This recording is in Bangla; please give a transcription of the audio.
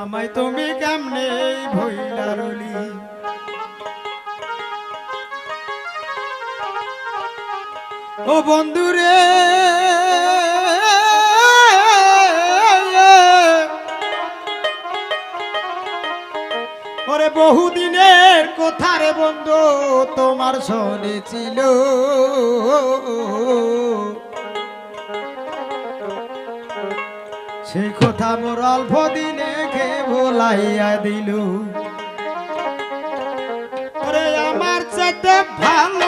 আমায় তুমি কেমনে ভইলা রলি? ও বন্ধুরে ওরে বহুদিনের কোথারে বন্ধু তোমার শুনেছিল ছিল। সে কথা মোর অল্প দিনে কে ভোলাইয়া দিল। আমার চেতে ভালো